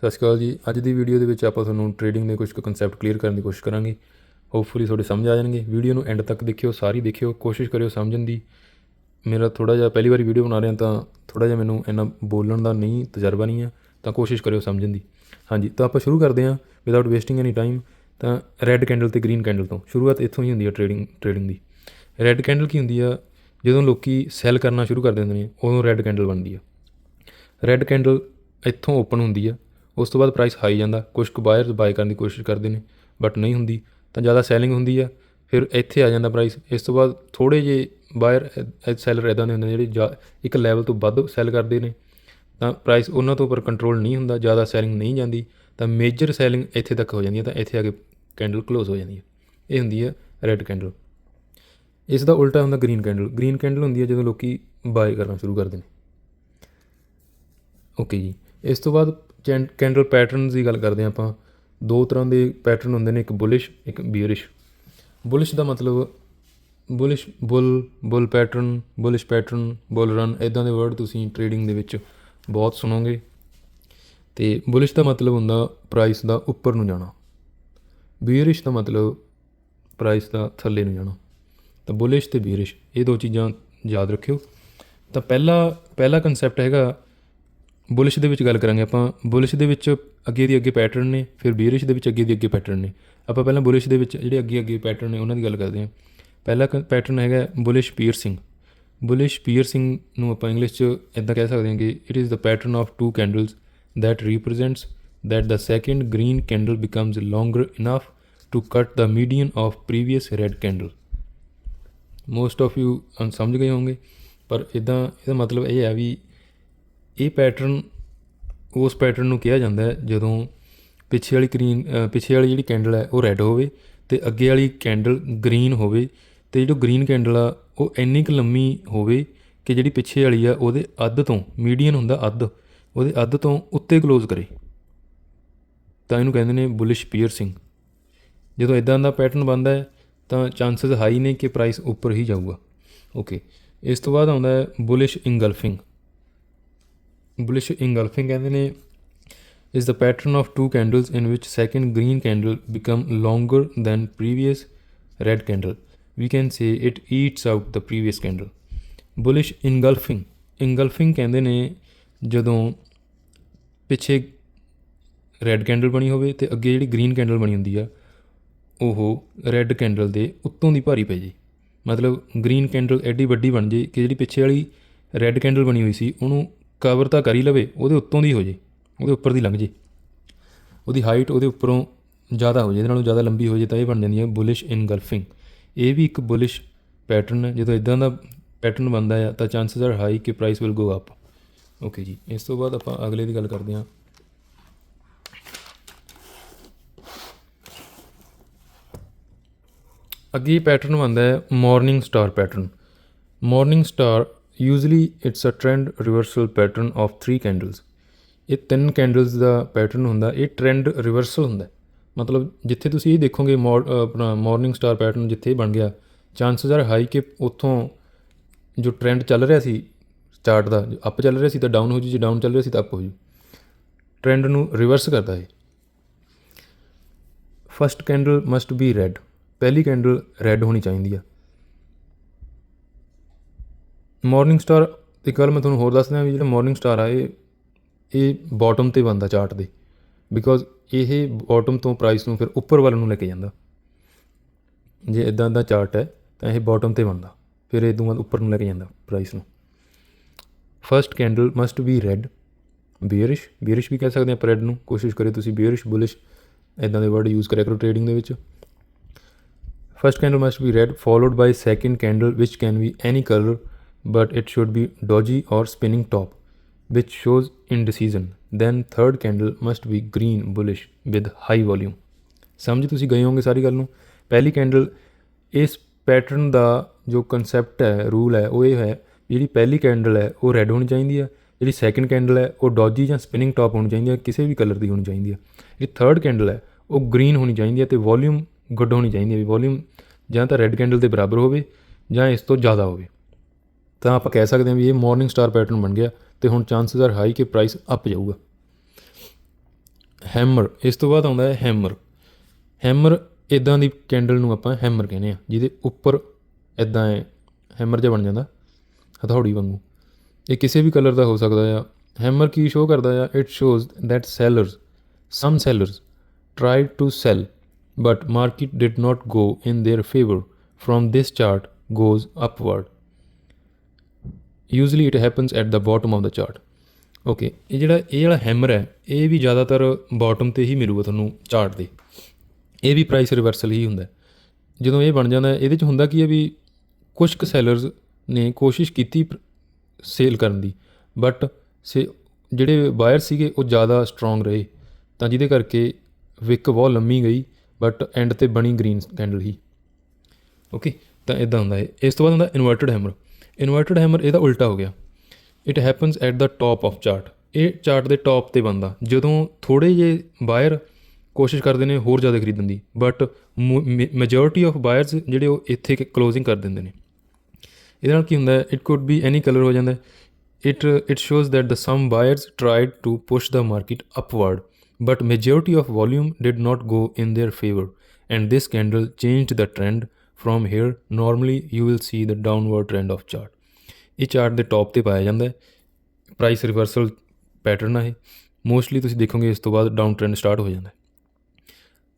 ਸਤਿ ਸ਼੍ਰੀ ਅਕਾਲ ਜੀ। ਅੱਜ ਦੀ ਵੀਡੀਓ ਦੇ ਵਿੱਚ ਆਪਾਂ ਤੁਹਾਨੂੰ ਟ੍ਰੇਡਿੰਗ ਦੇ ਕੁਝ ਕੁ ਕਨਸੈਪਟ ਕਲੀਅਰ ਕਰਨ ਦੀ ਕੋਸ਼ਿਸ਼ ਕਰਾਂਗੇ। ਹੋਪਫੁਲੀ ਤੁਹਾਡੇ ਸਮਝ ਆ ਜਾਣਗੇ। ਵੀਡੀਓ ਨੂੰ ਐਂਡ ਤੱਕ ਦੇਖਿਓ, ਸਾਰੀ ਦੇਖਿਓ, ਕੋਸ਼ਿਸ਼ ਕਰਿਓ ਸਮਝਣ ਦੀ। ਮੇਰਾ ਥੋੜਾ ਜਿਹਾ ਪਹਿਲੀ ਵਾਰੀ ਵੀਡੀਓ ਬਣਾ ਰਿਹਾ ਤਾਂ ਥੋੜਾ ਜਿਹਾ ਮੈਨੂੰ ਇੰਨਾ ਬੋਲਣ ਦਾ ਨਹੀਂ, ਤਜਰਬਾ ਨਹੀਂ ਹੈ ਤਾਂ ਕੋਸ਼ਿਸ਼ ਕਰਿਓ ਸਮਝਣ ਦੀ। ਹਾਂਜੀ, ਤਾਂ ਆਪਾਂ ਸ਼ੁਰੂ ਕਰਦੇ ਹਾਂ। ਵਿਦਆਊਟ ਵੇਸਟਿੰਗ ਐਨੀ ਟਾਈਮ ਤਾਂ ਰੈੱਡ ਕੈਂਡਲ ਤੇ ਗ੍ਰੀਨ ਕੈਂਡਲ ਤੋਂ। ਸ਼ੁਰੂਆਤ ਇੱਥੋਂ ਹੀ ਹੁੰਦੀ ਹੈ ਟ੍ਰੇਡਿੰਗ ਟ੍ਰੇਡਿੰਗ ਦੀ। ਰੈੱਡ ਕੈਂਡਲ ਕੀ ਹੁੰਦੀ ਆ? ਜਦੋਂ ਲੋਕੀ ਸੈਲ ਕਰਨਾ ਸ਼ੁਰੂ ਕਰ ਦਿੰਦੇ ਨੇ, ਉਦੋਂ ਰੈੱਡ ਕੈਂਡਲ ਬਣਦੀ ਆ। ਰੈੱਡ ਕੈਂਡਲ ਇੱਥੋਂ ਓਪਨ ਹੁੰਦੀ ਆ। ਉਸ ਤੋਂ ਬਾਅਦ ਪ੍ਰਾਈਸ ਹਾਈ ਜਾਂਦਾ। ਕੁਝ ਕੁ ਬਾਇਰਸ ਬਾਏ ਕਰਨ ਦੀ ਕੋਸ਼ਿਸ਼ ਕਰਦੇ ਨੇ ਬਟ ਨਹੀਂ ਹੁੰਦੀ। ਤਾਂ ਜ਼ਿਆਦਾ ਸੈਲਿੰਗ ਹੁੰਦੀ ਆ, ਫਿਰ ਇੱਥੇ ਆ ਜਾਂਦਾ ਪ੍ਰਾਈਸ ਇਸ ਤੋਂ ਬਾਅਦ ਥੋੜੇ ਜੇ ਬਾਇਰ ਸੈਲਰ ਇਦਾਂ ਦੇ ਹੁੰਦੇ ਨੇ ਜਿਹੜੇ ਜਾ- ਇੱਕ ਲੈਵਲ ਤੋਂ ਵੱਧ ਸੈਲ ਕਰਦੇ ਨੇ। ਤਾਂ ਪ੍ਰਾਈਸ ਉਹਨਾਂ ਤੋਂ ਉੱਪਰ ਕੰਟਰੋਲ ਨਹੀਂ ਹੁੰਦਾ, ਜ਼ਿਆਦਾ ਸੈਲਿੰਗ ਨਹੀਂ ਜਾਂਦੀ। ਤਾਂ ਮੇਜਰ ਸੈਲਿੰਗ ਇੱਥੇ ਤੱਕ ਹੋ ਜਾਂਦੀ ਹੈ ਤਾਂ ਇੱਥੇ ਆ ਕੇ ਕੈਂਡਲ ਕਲੋਜ਼ ਹੋ ਜਾਂਦੀ ਹੈ ਇਹ ਹੁੰਦੀ ਹੈ ਰੈੱਡ ਕੈਂਡਲ ਇਸ ਦਾ ਉਲਟਾ ਹੁੰਦਾ ਗ੍ਰੀਨ ਕੈਂਡਲ ਗ੍ਰੀਨ ਕੈਂਡਲ ਹੁੰਦੀ ਹੈ ਜਦੋਂ ਲੋਕੀ ਬਾਏ ਕਰਨਾ ਸ਼ੁਰੂ ਕਰਦੇ ਨੇ। ਓਕੇ ਜੀ। ਇਸ ਤੋਂ ਬਾਅਦ ਚੈਨ- ਕੈਂਡਲ ਪੈਟਰਨਸ ਦੀ ਗੱਲ ਕਰਦੇ ਹਾਂ ਆਪਾਂ। ਦੋ ਤਰ੍ਹਾਂ ਦੇ ਪੈਟਰਨ ਹੁੰਦੇ ਨੇ, ਇੱਕ ਬੁਲਿਸ਼, ਇੱਕ ਬੀਅਰਿਸ਼। ਬੁਲਿਸ਼ ਦਾ ਮਤਲਬ bullish, bull, bull pattern, bullish pattern, bull run ਇਦਾਂ ਦੇ ਵਰਡ ਤੁਸੀਂ ਟ੍ਰੇਡਿੰਗ ਦੇ ਵਿੱਚ ਬਹੁਤ ਸੁਣੋਗੇ। ਤੇ ਬੁਲਿਸ਼ ਦਾ ਮਤਲਬ ਹੁੰਦਾ ਪ੍ਰਾਈਸ ਦਾ ਉੱਪਰ ਨੂੰ ਜਾਣਾ। ਬੀਅਰਿਸ਼ ਦਾ ਮਤਲਬ ਪ੍ਰਾਈਸ ਦਾ ਥੱਲੇ ਨੂੰ ਜਾਣਾ। ਤਾਂ ਬੁਲਿਸ਼ ਤੇ ਬੀਅਰਿਸ਼, ਇਹ ਦੋ ਚੀਜ਼ਾਂ ਯਾਦ ਰੱਖਿਓ। ਤਾਂ ਪਹਿਲਾ ਪਹਿਲਾ ਕਨਸੈਪਟ ਹੈਗਾ ਬੁਲਿਸ਼ ਦੇ ਵਿੱਚ ਗੱਲ ਕਰਾਂਗੇ ਆਪਾਂ। ਬੁਲਿਸ਼ ਦੇ ਵਿੱਚ ਅੱਗੇ ਦੀ ਅੱਗੇ ਪੈਟਰਨ ਨੇ, ਫਿਰ ਬੀਅਰਿਸ਼ ਦੇ ਵਿੱਚ ਅੱਗੇ ਦੀ ਅੱਗੇ ਪੈਟਰਨ ਨੇ। ਆਪਾਂ ਪਹਿਲਾਂ ਬੁਲਿਸ਼ ਦੇ ਵਿੱਚ ਜਿਹੜੇ ਅੱਗੇ ਅੱਗੇ ਪੈਟਰਨ ਨੇ, ਉਹਨਾਂ ਦੀ ਗੱਲ ਕਰਦੇ ਹਾਂ। ਪਹਿਲਾ ਪੈਟਰਨ ਹੈਗਾ ਬੁਲਿਸ਼ ਪੀਅਰਸਿੰਗ ਬੁਲਿਸ਼ ਪੀਅਰਸਿੰਗ ਨੂੰ ਆਪਾਂ ਇੰਗਲਿਸ਼ 'ਚ ਇਦਾਂ ਕਹਿ ਸਕਦੇ ਹਾਂ ਕਿ it is the pattern of two candles that represents that the second green candle becomes longer enough to cut the median of previous red candle most of you ਸਮਝ ਗਏ ਹੋਵੋਗੇ ਪਰ ਇਦਾਂ ਇਹਦਾ ਮਤਲਬ ਇਹ ਹੈ ਵੀ ਇਹ ਪੈਟਰਨ ਉਸ ਪੈਟਰਨ ਨੂੰ ਕਿਹਾ ਜਾਂਦਾ ਹੈ ਜਦੋਂ ਪਿੱਛੇ ਵਾਲੀ ਗ੍ਰੀਨ ਪਿੱਛੇ ਵਾਲੀ ਜਿਹੜੀ ਕੈਂਡਲ ਹੈ ਉਹ ਰੈੱਡ ਹੋਵੇ ਤੇ ਅੱਗੇ ਵਾਲੀ ਕੈਂਡਲ ਗ੍ਰੀਨ ਹੋਵੇ ਤੇ ਜਿਹੜੀ ਗ੍ਰੀਨ ਕੈਂਡਲ ਆ, ਉਹ ਇੰਨੀ ਕੁ ਲੰਮੀ ਹੋਵੇ ਕਿ ਜਿਹੜੀ ਪਿੱਛੇ ਵਾਲੀ ਆ, ਉਹਦੇ ਅੱਧ ਤੋਂ ਮੀਡੀਅਨ ਹੁੰਦਾ ਅੱਧ, ਉਹਦੇ ਅੱਧ ਤੋਂ ਉੱਤੇ ਕਲੋਜ਼ ਕਰੇ। ਤਾਂ ਇਹਨੂੰ ਕਹਿੰਦੇ ਨੇ ਬੁਲਿਸ਼ ਪੀਅਰਸਿੰਗ ਜਦੋਂ ਇਦਾਂ ਦਾ ਪੈਟਰਨ ਬਣਦਾ ਹੈ, ਤਾਂ ਚਾਂਸਸ ਹਾਈ ਨੇ ਕਿ ਪ੍ਰਾਈਸ ਉੱਪਰ ਹੀ ਜਾਊਗਾ। ਓਕੇ ਇਸ ਤੋਂ ਬਾਅਦ ਆਉਂਦਾ ਹੈ ਬੁਲਿਸ਼ ਇੰਗਲਫਿੰਗ ਬੁਲਿਸ਼ ਇੰਗਲਫਿੰਗ ਕਹਿੰਦੇ ਨੇ is the pattern of two candles in which second green candle become longer than previous red candle we can say it eats out the previous candle bullish engulfing engulfing ਕਹਿੰਦੇ ਨੇ ਜਦੋਂ ਪਿੱਛੇ red candle ਬਣੀ ਹੋਵੇ ਤੇ ਅੱਗੇ ਜਿਹੜੀ green candle ਬਣੀ ਹੁੰਦੀ ਆ ਉਹ ਰੈੱਡ ਕੈਂਡਲ ਦੇ ਉੱਤੋਂ ਦੀ ਭਾਰੀ ਪੈ ਜੇ ਮਤਲਬ ਗ੍ਰੀਨ ਕੈਂਡਲ ਐਡੀ ਵੱਡੀ ਬਣ ਜੇ ਕਿ ਜਿਹੜੀ ਪਿੱਛੇ ਵਾਲੀ ਰੈੱਡ ਕੈਂਡਲ ਬਣੀ ਹੋਈ ਸੀ ਉਹਨੂੰ ਕਵਰ ਤਾਂ ਕਰੀ ਲਵੇ, ਉਹਦੇ ਉੱਤੋਂ ਦੀ ਹੋ ਜੇ, ਉਹਦੇ ਉੱਪਰ ਦੀ ਲੰਘ ਜੇ। ਉਹਦੀ ਹਾਈਟ ਉਹਦੇ ਉੱਪਰੋਂ ਜ਼ਿਆਦਾ ਹੋ ਜੇ, ਇਹਦੇ ਨਾਲੋਂ ਜ਼ਿਆਦਾ ਲੰਬੀ ਹੋ ਜੇ ਤਾਂ ਇਹ ਬਣ ਜਾਂਦੀ ਹੈ ਬੁਲਿਸ਼ ਇਨਗਲਫਿੰਗ ਇਹ ਵੀ ਇੱਕ ਬੁਲਿਸ਼ ਪੈਟਰਨ ਹੈ ਜਦੋਂ ਇਦਾਂ ਦਾ ਪੈਟਰਨ ਬਣਦਾ ਹੈ ਤਾਂ ਚਾਂਸਸ ਆਰ ਹਾਈ ਕਿ price will go up okay ਜੀ, ਇਸ ਤੋਂ ਬਾਅਦ ਆਪਾਂ ਅਗਲੇ ਦੀ ਗੱਲ ਕਰਦੇ ਹਾਂ। ਅੱਗੇ ਪੈਟਰਨ ਬਣਦਾ ਹੈ morning star pattern morning star usually it's a trend reversal pattern of 3 candles ਇਹ ਤਿੰਨ ਕੈਂਡਲਸ ਦਾ ਪੈਟਰਨ ਹੁੰਦਾ, ਇਹ ਟ੍ਰੈਂਡ ਰਿਵਰਸਲ ਹੁੰਦਾ ਮਤਲਬ, ਜਿੱਥੇ ਤੁਸੀਂ ਇਹ ਦੇਖੋਗੇ ਮੌਰ- ਆਪਣਾ ਮਾਰਨਿੰਗ ਸਟਾਰ ਪੈਟਰਨ ਜਿੱਥੇ ਇਹ ਬਣ ਗਿਆ ਚਾਂਸਸ ਆਰ ਹਾਈ ਕਿ ਉੱਥੋਂ ਜੋ ਟ੍ਰੈਂਡ ਚੱਲ ਰਿਹਾ ਸੀ ਚਾਰਟ ਦਾ ਅਪ ਚੱਲ ਰਿਹਾ ਸੀ ਤਾਂ ਡਾਊਨ ਹੋ ਜੂ, ਜੇ ਡਾਊਨ ਚੱਲ ਰਿਹਾ ਸੀ ਤਾਂ ਅਪ ਹੋ ਜੂ। ਟ੍ਰੈਂਡ ਨੂੰ ਰਿਵਰਸ ਕਰਦਾ ਹੈ first candle must be red ਪਹਿਲੀ ਕੈਂਡਲ ਰੈੱਡ ਹੋਣੀ ਚਾਹੀਦੀ ਆ। ਮਾਰਨਿੰਗ ਸਟਾਰ ਇੱਕ ਗੱਲ ਮੈਂ ਤੁਹਾਨੂੰ ਹੋਰ ਦੱਸ ਵੀ ਜਿਹੜਾ ਮਾਰਨਿੰਗ ਸਟਾਰ ਆ, ਇਹ ਇਹ ਬਾਟਮ ਤੇ ਬੰਦਾ ਚਾਰਟ ਦੇ। ਬਿਕੋਜ਼ ਇਹ ਬਾਟਮ ਤੋਂ ਪ੍ਰਾਈਸ ਨੂੰ ਫਿਰ ਉੱਪਰ ਵੱਲ ਨੂੰ ਲੈ ਕੇ ਜਾਂਦਾ। ਜੇ ਇਦਾਂ ਦਾ ਚਾਰਟ ਹੈ, ਤਾਂ ਇਹ ਬਾਟਮ ਤੇ ਬਣਦਾ। ਫਿਰ ਇਹ ਤੋਂ ਬਾਅਦ ਉੱਪਰ ਨੂੰ ਲੈ ਕੇ ਜਾਂਦਾ ਪ੍ਰਾਈਸ ਨੂੰ। First candle must be red bearish bearish ਵੀ ਕਹਿ ਸਕਦੇ ਆਪਾਂ ਰੈੱਡ ਨੂੰ। ਕੋਸ਼ਿਸ਼ ਕਰੇ ਤੁਸੀਂ ਬੀਅਰਿਸ਼ ਬੁਲਿਸ਼ ਇਦਾਂ ਦੇ ਵਰਡ ਯੂਜ਼ ਕਰਿਆ ਕਰੋ ਟ੍ਰੇਡਿੰਗ ਦੇ ਵਿੱਚ। First candle must be red followed by second candle which can be any colour but it should be doji or spinning top, which shows indecision. Then third candle must be green, bullish, with high volume. ਸਮਝ ਤੁਸੀਂ ਗਏ ਹੋਗੇ ਸਾਰੀ ਗੱਲ ਨੂੰ ਪਹਿਲੀ candle ਇਸ pattern ਦਾ ਜੋ concept ਹੈ ਰੂਲ ਹੈ ਉਹ ਇਹ ਹੈ ਵੀ ਜਿਹੜੀ ਪਹਿਲੀ ਕੈਂਡਲ ਹੈ ਉਹ ਰੈੱਡ ਹੋਣੀ ਚਾਹੀਦੀ ਹੈ ਜਿਹੜੀ ਸੈਕੰਡ ਕੈਂਡਲ ਹੈ ਉਹ ਡੋਜੀ ਜਾਂ ਸਪਿਨਿੰਗ ਟਾਪ ਹੋਣੀ ਚਾਹੀਦੀ ਹੈ ਕਿਸੇ ਵੀ ਕਲਰ ਦੀ ਹੋਣੀ ਚਾਹੀਦੀ ਹੈ ਜਿਹੜੀ ਥਰਡ ਕੈਂਡਲ ਹੈ ਉਹ ਗ੍ਰੀਨ ਹੋਣੀ ਚਾਹੀਦੀ ਹੈ ਤੇ ਵੋਲਿਊਮ ਗੁੱਡ ਹੋਣੀ ਚਾਹੀਦੀ ਹੈ ਵੀ ਵੋਲਿਊਮ ਜਾਂ ਤਾਂ ਰੈੱਡ ਕੈਂਡਲ ਦੇ ਬਰਾਬਰ ਹੋਵੇ ਜਾਂ ਇਸ ਤੋਂ ਜ਼ਿਆਦਾ ਹੋਵੇ ਤਾਂ ਆਪਾਂ ਕਹਿ ਸਕਦੇ ਹਾਂ ਵੀ ਇਹ ਮਾਰਨਿੰਗ ਸਟਾਰ ਪੈਟਰਨ ਬਣ ਗਿਆ ਤੇ ਹੁਣ ਚਾਂਸਸ ਆਰ ਹਾਈ ਕਿ ਪ੍ਰਾਈਸ ਅਪ ਜਾਊਗਾ। ਹੈਮਰ ਇਸ ਤੋਂ ਬਾਅਦ ਆਉਂਦਾ ਹੈ ਹੈਮਰ ਹੈਮਰ ਇਦਾਂ ਦੀ ਕੈਂਡਲ ਨੂੰ ਆਪਾਂ ਹੈਮਰ ਕਹਿੰਦੇ ਆ ਜਿਹਦੇ ਉੱਪਰ ਇਦਾਂ ਹੈ ਹੈਮਰ ਜਿਹਾ ਬਣ ਜਾਂਦਾ, ਹਥੌੜੀ ਵਾਂਗੂ। ਇਹ ਕਿਸੇ ਵੀ ਕਲਰ ਦਾ ਹੋ ਸਕਦਾ ਆ। ਹੈਮਰ ਕੀ ਸ਼ੋ ਕਰਦਾ ਆ? It shows that sellers some sellers tried to sell but market did not go in their favour from this chart goes upward usually it happens at the bottom of the chart okay ਇਹ ਜਿਹੜਾ, ਇਹ ਵਾਲਾ hammer ਹੈ, ਇਹ ਵੀ ਜ਼ਿਆਦਾਤਰ bottom ਤੇ ਹੀ ਮਿਲੂਗਾ ਤੁਹਾਨੂੰ ਚਾਰਟ ਦੇ। ਇਹ ਵੀ ਪ੍ਰਾਈਸ ਰਿਵਰਸਲ ਹੀ ਹੁੰਦਾ ਜਦੋਂ ਇਹ ਬਣ ਜਾਂਦਾ ਇਹਦੇ ਚ ਹੁੰਦਾ ਕੀ ਹੈ ਵੀ ਕੁਝ ਕੁ ਸੈਲਰਸ ਨੇ ਕੋਸ਼ਿਸ਼ ਕੀਤੀ ਸੇਲ ਕਰਨ ਦੀ ਬਟ ਸੇ, ਜਿਹੜੇ ਬਾਇਰ ਸੀਗੇ ਉਹ ਜ਼ਿਆਦਾ ਸਟਰੋਂਗ ਰਹੇ। ਤਾਂ ਜਿਹਦੇ ਕਰਕੇ ਵਿਕ ਬਹੁਤ ਲੰਮੀ ਗਈ ਬਟ ਐਂਡ ਤੇ ਬਣੀ ਗ੍ਰੀਨ ਕੈਂਡਲ ਹੀ। ਓਕੇ ਤਾਂ ਇਦਾਂ ਹੁੰਦਾ ਹੈ। ਇਸ ਤੋਂ ਬਾਅਦ ਹੁੰਦਾ ਇਨਵਰਟਡ ਹੈਮਰ ਇਨਵਰਟਡ ਹੈਮਰ ਇਹਦਾ ਉਲਟਾ ਹੋ ਗਿਆ। It happens at the top of chart ਇਹ ਚਾਰਟ ਦੇ ਟਾਪ ਤੇ ਬੰਦਾ ਜਦੋਂ ਥੋੜੇ ਜੇ ਬਾਇਰ ਕੋਸ਼ਿਸ਼ ਕਰਦੇ ਨੇ ਹੋਰ ਜ਼ਿਆਦਾ ਖਰੀਦਣ ਦੀ। ਬਟ ਮੈਜੋਰਿਟੀ ਆਫ ਬਾਇਰਸ ਜਿਹੜੇ ਉਹ ਇੱਥੇ ਕਲੋਜ਼ਿੰਗ ਕਰ ਦਿੰਦੇ ਨੇ। ਇਹਦੇ ਨਾਲ ਕੀ ਹੁੰਦਾ ਹੈ? It could be any colour ਹੋ ਜਾਂਦਾ ਹੈ। It it shows that the some buyers tried to push the market upward but majority of volume did not go in their favour and this candle changed the trend from here, normally you will see the downward trend of chart ਇਹ chart ਦੇ top ਤੇ ਪਾਇਆ ਜਾਂਦਾ ਹੈ। Price reversal pattern ਆ ਇਹ। Mostly ਤੁਸੀਂ ਦੇਖੋਗੇ ਇਸ ਤੋਂ ਬਾਅਦ ਡਾਊਨ ਟ੍ਰੈਂਡ ਸਟਾਰਟ ਹੋ ਜਾਂਦਾ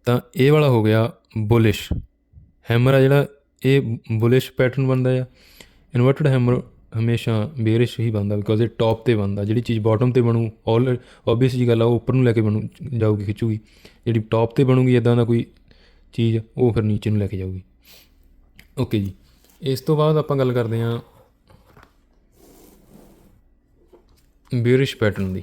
ਤਾਂ ਇਹ ਵਾਲਾ ਹੋ ਗਿਆ ਬੁਲਿਸ਼ ਹੈਮਰ ਆ ਜਿਹੜਾ, ਇਹ ਬੁਲਿਸ਼ ਪੈਟਰਨ ਬਣਦਾ ਆ। ਇਨਵਰਟਡ ਹੈਮਰ ਹਮੇਸ਼ਾ ਬੇਰਿਸ਼ ਹੀ ਬਣਦਾ ਬਿਕੋਜ਼ ਇਹ ਟੌਪ ਤੇ ਬਣਦਾ। ਜਿਹੜੀ ਚੀਜ਼ ਬਾਟਮ ਤੇ ਬਣੂ ਆਲ ਆਬਵੀਅਸ ਜੀ ਗੱਲ ਆ, ਉਹ ਉੱਪਰ ਨੂੰ ਲੈ ਕੇ ਬਣੂ, ਜਾਊਗੀ, ਖਿੱਚੂਗੀ। ਜਿਹੜੀ ਟੌਪ ਤੇ ਬਣੂਗੀ ਇਦਾਂ ਦਾ ਕੋਈ ਚੀਜ਼, ਉਹ ਫਿਰ ਨੀਚੇ ਨੂੰ ਲੈ ਕੇ ਜਾਊਗੀ। ਓਕੇ ਜੀ। ਇਸ ਤੋਂ ਬਾਅਦ ਆਪਾਂ ਗੱਲ ਕਰਦੇ ਹਾਂ ਬਿਊਰਿਸ਼ ਪੈਟਰਨ ਦੀ।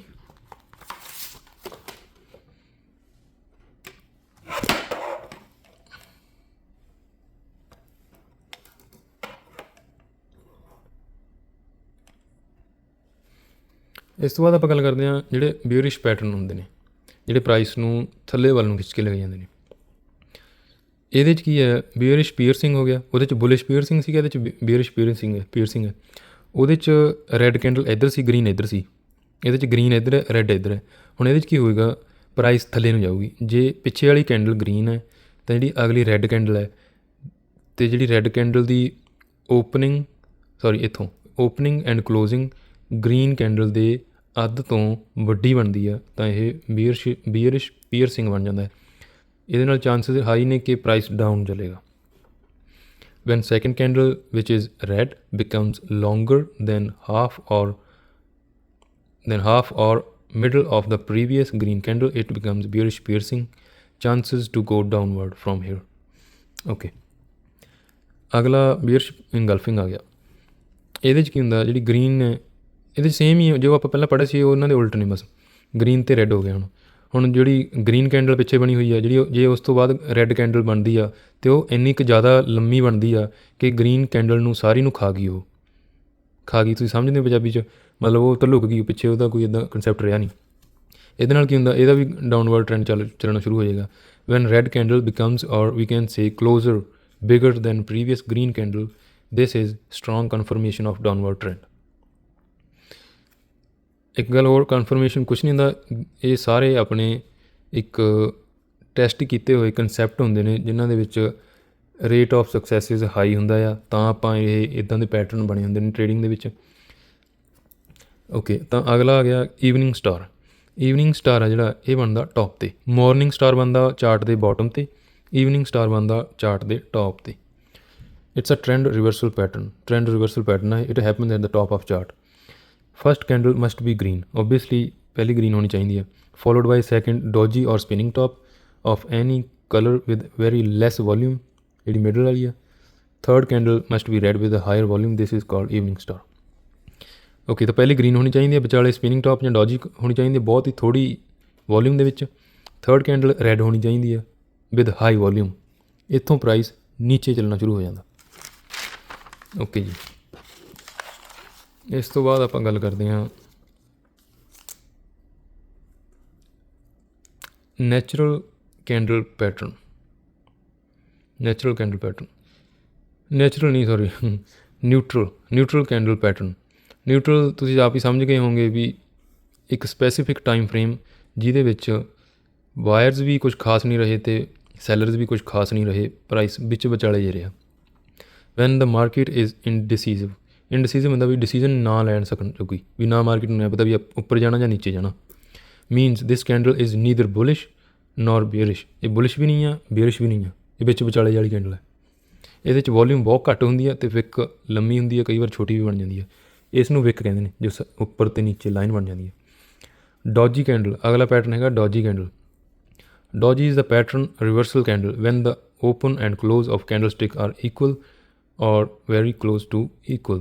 ਇਸ ਤੋਂ ਬਾਅਦ ਆਪਾਂ ਗੱਲ ਕਰਦੇ ਹਾਂ ਜਿਹੜੇ ਬਿਊਰਿਸ਼ ਪੈਟਰਨ ਹੁੰਦੇ ਨੇ, ਜਿਹੜੇ ਪ੍ਰਾਈਸ ਨੂੰ ਥੱਲੇ ਵੱਲ ਨੂੰ ਖਿੱਚ ਕੇ ਲੈ ਜਾਂਦੇ ਨੇ। ਇਹਦੇ 'ਚ ਕੀ ਹੈ? ਬੇਰਿਸ਼ ਪੀਅਰਸਿੰਗ ਹੋ ਗਿਆ। ਉਹਦੇ 'ਚ ਬੁਲਿਸ਼ ਪੀਅਰਸਿੰਗ ਸੀਗਾ, ਇਹਦੇ 'ਚ ਬੇਰਿਸ਼ ਪੀਅਰਸਿੰਗ ਹੈ ਪੀਅਰਸਿੰਗ ਹੈ। ਉਹਦੇ 'ਚ ਰੈੱਡ ਕੈਂਡਲ ਇੱਧਰ ਸੀ ਗ੍ਰੀਨ ਇੱਧਰ ਸੀ। ਇਹਦੇ 'ਚ ਗ੍ਰੀਨ ਇੱਧਰ ਹੈ ਰੈੱਡ ਇੱਧਰ ਹੈ। ਹੁਣ ਇਹਦੇ 'ਚ ਕੀ ਹੋਏਗਾ? ਪ੍ਰਾਈਸ ਥੱਲੇ ਨੂੰ ਜਾਊਗੀ। ਜੇ ਪਿੱਛੇ ਵਾਲੀ ਕੈਂਡਲ ਗ੍ਰੀਨ ਹੈ, ਤਾਂ ਜਿਹੜੀ ਅਗਲੀ ਰੈੱਡ ਕੈਂਡਲ ਹੈ, ਤੇ ਜਿਹੜੀ ਰੈੱਡ ਕੈਂਡਲ ਦੀ ਓਪਨਿੰਗ ਸੌਰੀ ਇਥੋਂ opening and closing green candle ਦੇ ਅੱਧ ਤੋਂ ਵੱਡੀ ਬਣਦੀ ਆ ਤਾਂ ਇਹ ਬੀਅਰਸ਼ ਬੀਅਰਿਸ਼ ਪੀਅਰਸਿੰਗ ਬਣ ਜਾਂਦਾ ਹੈ। ਇਹਦੇ ਨਾਲ ਚਾਂਸਸ ਹਾਈ ਨੇ ਕਿ ਪ੍ਰਾਈਸ ਡਾਊਨ ਚਲੇਗਾ when second candle which is red becomes longer than half or than half or middle of the previous green candle it becomes bearish piercing chances to go downward from here okay ਅਗਲਾ ਬੀਅਰਸ਼ ਇੰਗਲਫਿੰਗ ਆ ਗਿਆ ਇਹਦੇ ਚ ਕੀ ਹੁੰਦਾ ਜਿਹੜੀ green ਹੈ ਇਹਦੇ ਸੇਮ ਹੀ ਹੈ, ਜੋ ਆਪਾਂ ਪਹਿਲਾਂ ਪੜ੍ਹਿਆ ਸੀ ਉਹ ਉਹਨਾਂ ਦੇ ਉਲਟ ਨੇ ਬਸ ਗ੍ਰੀਨ ਤੇ ਰੈੱਡ ਹੋ ਗਿਆ ਹੁਣ ਹੁਣ ਜਿਹੜੀ ਗ੍ਰੀਨ ਕੈਂਡਲ ਪਿੱਛੇ ਬਣੀ ਹੋਈ ਆ, ਜਿਹੜੀ ਉਹ- ਜੇ ਉਸ ਤੋਂ ਬਾਅਦ ਰੈੱਡ ਕੈਂਡਲ ਬਣਦੀ ਆ, ਤੇ ਉਹ ਇੰਨੀ ਕੁ ਜ਼ਿਆਦਾ ਲੰਮੀ ਬਣਦੀ ਆ ਕਿ ਗ੍ਰੀਨ ਕੈਂਡਲ ਨੂੰ ਸਾਰੀ ਨੂੰ ਖਾ ਗਈ ਉਹ। ਖਾ ਗਈ, ਤੁਸੀਂ ਸਮਝਦੇ ਹੋ ਪੰਜਾਬੀ ਚ? ਮਤਲਬ ਉਹ ਤਾਂ ਲੁਕ ਗਈ, ਪਿੱਛੇ ਉਹਦਾ ਕੋਈ ਇਦਾਂ ਕਨਸੈਪਟ ਰਿਹਾ ਨਹੀਂ। ਇਹਦੇ ਨਾਲ ਕੀ ਹੁੰਦਾ? ਇਹਦਾ ਵੀ ਡਾਊਨਵਰਡ ਟ੍ਰੈਂਡ ਚੱਲ ਚੱਲਣਾ ਸ਼ੁਰੂ ਹੋ ਜਾਏਗਾ। Van red candle becomes or we can say closer bigger than previous green candle this is strong confirmation of downward trend ਇੱਕ ਗੱਲ ਹੋਰ ਕਨਫਰਮੇਸ਼ਨ ਕੁਝ ਨਹੀਂ ਹੁੰਦਾ। ਇਹ ਸਾਰੇ ਆਪਣੇ ਇੱਕ ਟੈਸਟ ਕੀਤੇ ਹੋਏ ਕਨਸੈਪਟ ਹੁੰਦੇ ਨੇ, ਜਿਨ੍ਹਾਂ ਦੇ ਵਿੱਚ ਰੇਟ ਆਫ ਸਕਸੈਸਿਸ ਹਾਈ ਹੁੰਦਾ ਆ। ਤਾਂ ਆਪਾਂ ਇਹ ਇਦਾਂ ਦੇ ਪੈਟਰਨ ਬਣੇ ਹੁੰਦੇ ਨੇ ਟ੍ਰੇਡਿੰਗ ਦੇ ਵਿੱਚ। ਓਕੇ ਤਾਂ ਅਗਲਾ ਆ ਗਿਆ ਈਵਨਿੰਗ ਸਟਾਰ ਈਵਨਿੰਗ ਸਟਾਰ ਆ ਜਿਹੜਾ, ਇਹ ਬਣਦਾ ਟੌਪ ਤੇ। ਮਾਰਨਿੰਗ ਸਟਾਰ ਬਣਦਾ ਚਾਰਟ ਦੇ ਬਾਟਮ ਤੇ। ਈਵਨਿੰਗ ਸਟਾਰ ਬਣਦਾ ਚਾਰਟ ਦੇ ਟੌਪ ਤੇ। It's a trend reversal pattern trend reversal pattern ਹੈ it happens at the top of chart first candle must be green obviously ਪਹਿਲੀ ਗ੍ਰੀਨ ਹੋਣੀ ਚਾਹੀਦੀ ਹੈ followed by second doji or spinning top of any colour with very less volume ਜਿਹੜੀ middle ਵਾਲੀ ਹੈ third candle must be red with a higher volume this is called evening star okay ਤਾਂ ਪਹਿਲੀ green ਹੋਣੀ ਚਾਹੀਦੀ ਹੈ ਵਿਚਾਲੇ spinning top ਜਾਂ ਡੋਜੀ ਹੋਣੀ ਚਾਹੀਦੀ ਹੈ ਬਹੁਤ ਹੀ ਥੋੜੀ ਵੋਲਿਊਮ ਦੇ ਵਿੱਚ ਥਰਡ ਕੈਂਡਲ ਰੈੱਡ ਹੋਣੀ ਚਾਹੀਦੀ ਹੈ ਵਿਦ ਹਾਈ ਵੋਲਿਊਮ ਇੱਥੋਂ ਪ੍ਰਾਈਸ ਨੀਚੇ ਚੱਲਣਾ ਸ਼ੁਰੂ ਹੋ ਜਾਂਦਾ ਓਕੇ ਜੀ ਇਸ ਤੋਂ ਬਾਅਦ ਆਪਾਂ ਗੱਲ ਕਰਦੇ ਹਾਂ natural candle pattern natural candle pattern natural ਨਹੀਂ sorry neutral neutral candle pattern neutral ਤੁਸੀਂ ਆਪ ਹੀ ਸਮਝ ਗਏ ਹੋਵੋਗੇ ਵੀ ਇੱਕ ਸਪੈਸੀਫਿਕ ਟਾਈਮ ਫਰੇਮ ਜਿਹਦੇ ਵਿੱਚ ਵਾਇਰਸ ਵੀ ਕੁਝ ਖਾਸ ਨਹੀਂ ਰਹੇ ਤੇ ਸੈਲਰਸ ਵੀ ਕੁਝ ਖਾਸ ਨਹੀਂ ਰਹੇ ਪ੍ਰਾਈਸ ਵਿੱਚ ਵਿਚਾਲੇ ਜੇ ਰਿਹਾ। When the market is indecisive indecisive ਹੁੰਦਾ ਵੀ ਡਿਸੀਜਨ ਨਾ ਲੈਣ ਸਕਣ ਚੁੱਕੀ ਵੀ ਨਾ ਮਾਰਕੀਟ ਨੂੰ ਇਹ ਪਤਾ ਵੀ ਉੱਪਰ ਜਾਣਾ ਜਾਂ ਨੀਚੇ ਜਾਣਾ। Means this candle is neither bullish nor bearish ਇਹ ਬੁਲਿਸ਼ ਵੀ ਨਹੀਂ ਆ ਬੇਅਰਿਸ਼ ਵੀ ਨਹੀਂ ਆ। ਇਹ ਵਿੱਚ ਵਿਚਾਲੇ ਵਾਲੀ ਕੈਂਡਲ ਹੈ ਇਹਦੇ ਚ ਵੋਲਿਊਮ ਬਹੁਤ ਘੱਟ ਹੁੰਦੀ ਹੈ ਤੇ ਵਿਕ ਲੰਮੀ ਹੁੰਦੀ ਹੈ ਕਈ ਵਾਰ ਛੋਟੀ ਵੀ ਬਣ ਜਾਂਦੀ ਹੈ ਇਸ ਨੂੰ ਵਿਕ ਕਹਿੰਦੇ ਨੇ, ਜੋ ਉੱਪਰ ਤੇ ਨੀਚੇ ਲਾਈਨ ਬਣ ਜਾਂਦੀ ਹੈ ਡੋਜੀ ਕੈਂਡਲ ਅਗਲਾ ਪੈਟਰਨ ਹੈਗਾ doji candle Doji is the pattern, reversal candle, when the open and close of candlestick are equal or very close to equal.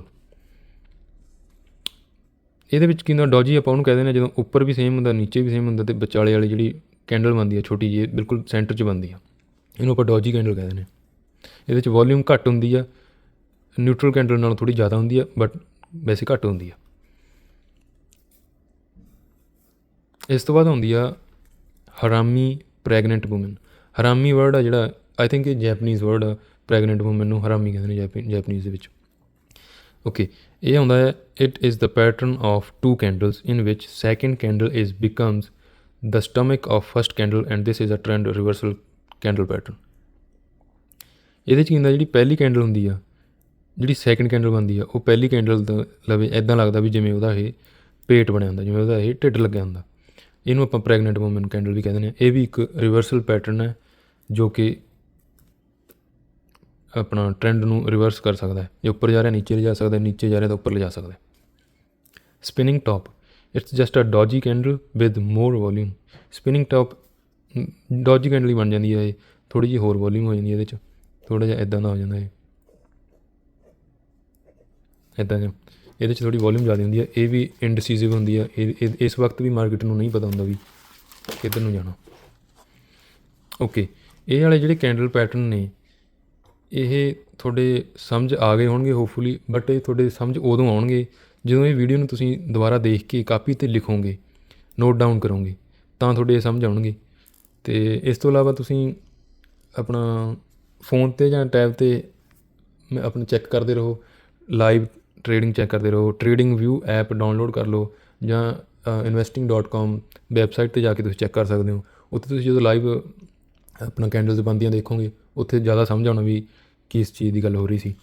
ਇਹਦੇ ਵਿੱਚ ਕੀ ਹੁੰਦਾ ਡੋਜੀ ਆਪਾਂ ਉਹਨੂੰ ਕਹਿੰਦੇ ਨੇ ਜਦੋਂ ਉੱਪਰ ਵੀ ਸੇਮ ਹੁੰਦਾ, ਨੀਚੇ ਵੀ ਸੇਮ ਹੁੰਦਾ ਤੇ ਵਿਚਾਲੇ ਵਾਲੀ ਜਿਹੜੀ ਕੈਂਡਲ ਬਣਦੀ ਆ, ਛੋਟੀ ਜਿਹੀ ਬਿਲਕੁਲ ਸੈਂਟਰ 'ਚ ਬਣਦੀ ਆ। ਇਹਨੂੰ ਆਪਾਂ ਡੋਜੀ ਕੈਂਡਲ ਕਹਿੰਦੇ ਨੇ ਇਹਦੇ 'ਚ ਵੋਲਿਊਮ ਘੱਟ ਹੁੰਦੀ ਆ ਨਿਊਟਰਲ ਕੈਂਡਲ ਨਾਲੋਂ ਥੋੜੀ ਜ਼ਿਆਦਾ ਹੁੰਦੀ ਆ ਬਟ ਵੈਸੇ ਘੱਟ ਹੁੰਦੀ ਆ। ਇਸ ਤੋਂ ਬਾਅਦ ਹੁੰਦੀ ਆ harami pregnant woman harami word ਆ ਜਿਹੜਾ ਆਈ ਥਿੰਕ ਇਹ ਜੈਪਨੀਜ਼ ਵਰਡ ਆ ਪ੍ਰੈਗਨੈਂਟ ਔਮਨ ਨੂੰ ਹਰਾਮੀ ਕਹਿੰਦੇ ਨੇ ਜੈਪੀ ਜੈਪਨੀਜ਼ ਦੇ ਵਿੱਚ। ਓਕੇ ਇਹ ਹੁੰਦਾ ਹੈ it is the pattern of two candles in which second candle is becomes the stomach of first candle and this is a trend reversal candle pattern ਇਹਦੇ ਚ ਕੀ ਹੁੰਦਾ, ਜਿਹੜੀ ਪਹਿਲੀ ਕੈਂਡਲ ਹੁੰਦੀ ਆ, ਜਿਹੜੀ ਸੈਕੰਡ ਕੈਂਡਲ ਬਣਦੀ ਆ, ਉਹ ਪਹਿਲੀ ਕੈਂਡਲ ਦਾ ਲਵੇ ਇਦਾਂ ਲੱਗਦਾ ਵੀ ਜਿਵੇਂ ਉਹਦਾ ਇਹ ਪੇਟ ਬਣਿਆ ਹੁੰਦਾ, ਜਿਵੇਂ ਉਹਦਾ ਇਹ ਢਿੱਡ ਲੱਗਿਆ ਹੁੰਦਾ। ਇਹਨੂੰ ਆਪਾਂ ਪ੍ਰੈਗਨੈਂਟ ਔਮਨ ਕੈਂਡਲ ਵੀ ਕਹਿੰਦੇ ਨੇ। ਇਹ ਵੀ ਇੱਕ ਰਿਵਰਸਲ ਪੈਟਰਨ ਹੈ, ਜੋ ਕਿ ਆਪਣਾ ਟ੍ਰੈਂਡ ਨੂੰ ਰਿਵਰਸ ਕਰ ਸਕਦਾ ਹੈ। ਜੇ ਉੱਪਰ ਜਾ ਰਿਹਾ, ਨੀਚੇ ਲਿਜਾ ਸਕਦਾ ਹੈ, ਨੀਚੇ ਜਾ ਰਿਹਾ ਤਾਂ ਉੱਪਰ ਲਿਜਾ ਸਕਦਾ ਹੈ। Spinning top it's just a doji candle with more volume spinning top doji candle ਹੀ ਬਣ ਜਾਂਦੀ ਹੈ ਇਹ। ਥੋੜੀ ਜਿਹੀ ਹੋਰ ਵੋਲਿਊਮ ਹੋ ਜਾਂਦੀ ਹੈ ਇਹਦੇ ਚ। ਥੋੜਾ ਜਿਹਾ ਇਦਾਂ ਦਾ ਹੋ ਜਾਂਦਾ ਹੈ ਇਦਾਂ ਜਿਹਾ। ਇਹਦੇ ਚ ਥੋੜੀ ਵੋਲਿਊਮ ਜ਼ਿਆਦਾ ਹੁੰਦੀ ਹੈ। ਇਹ ਵੀ ਇਨਡਿਸੀਸਿਵ ਹੁੰਦੀ ਹੈ। ਇਹ- ਇਸ ਵਕਤ ਵੀ ਮਾਰਕੀਟ ਨੂੰ ਨਹੀਂ ਪਤਾ ਹੁੰਦਾ ਵੀ ਕਿੱਧਰ ਨੂੰ ਜਾਣਾ। ਓਕੇ ਇਹ ਵਾਲੇ ਜਿਹੜੇ ਕੈਂਡਲ ਪੈਟਰਨ ਨੇ ਇਹ ਤੁਹਾਡੇ ਸਮਝ ਆ ਗਏ ਹੋਣਗੇ ਹੋਪਫੁਲੀ ਬਟ ਇਹ ਤੁਹਾਡੇ ਸਮਝ ਉਦੋਂ ਆਉਣਗੇ ਜਦੋਂ ਇਹ ਵੀਡੀਓ ਨੂੰ ਤੁਸੀਂ ਦੁਬਾਰਾ ਦੇਖ ਕੇ ਕਾਪੀ ਤੇ ਲਿਖੋਗੇ ਨੋਟ ਡਾਊਨ ਕਰੋਗੇ, ਤਾਂ ਤੁਹਾਡੇ ਇਹ ਸਮਝ ਆਉਣਗੇ। ਤੇ ਇਸ ਤੋਂ ਇਲਾਵਾ ਤੁਸੀਂ ਆਪਣਾ ਫੋਨ ਤੇ ਜਾਂ ਟੈਬ ਤੇ ਮੈਂ ਆਪਣਾ ਚੈੱਕ ਕਰਦੇ ਰਹੋ ਲਾਈਵ ਟ੍ਰੇਡਿੰਗ ਚੈੱਕ ਕਰਦੇ ਰਹੋ ਟ੍ਰੇਡਿੰਗ ਵਿਊ ਐਪ ਡਾਊਨਲੋਡ ਕਰ ਲਓ ਜਾਂ investing.com ਵੈਬਸਾਈਟ ਤੇ ਜਾ ਕੇ ਤੁਸੀਂ ਚੈੱਕ ਕਰ ਸਕਦੇ ਹੋ। ਉੱਥੇ ਤੁਸੀਂ ਜਦੋਂ ਲਾਈਵ ਆਪਣਾ ਕੈਂਡਲਸ ਬਣਦੀਆਂ ਦੇਖੋਗੇ, ਉੱਥੇ ਜ਼ਿਆਦਾ ਸਮਝ ਆਉਣਾ ਵੀ ਕਿਸ ਚੀਜ਼ ਦੀ ਗੱਲ ਹੋ ਰਹੀ ਸੀ?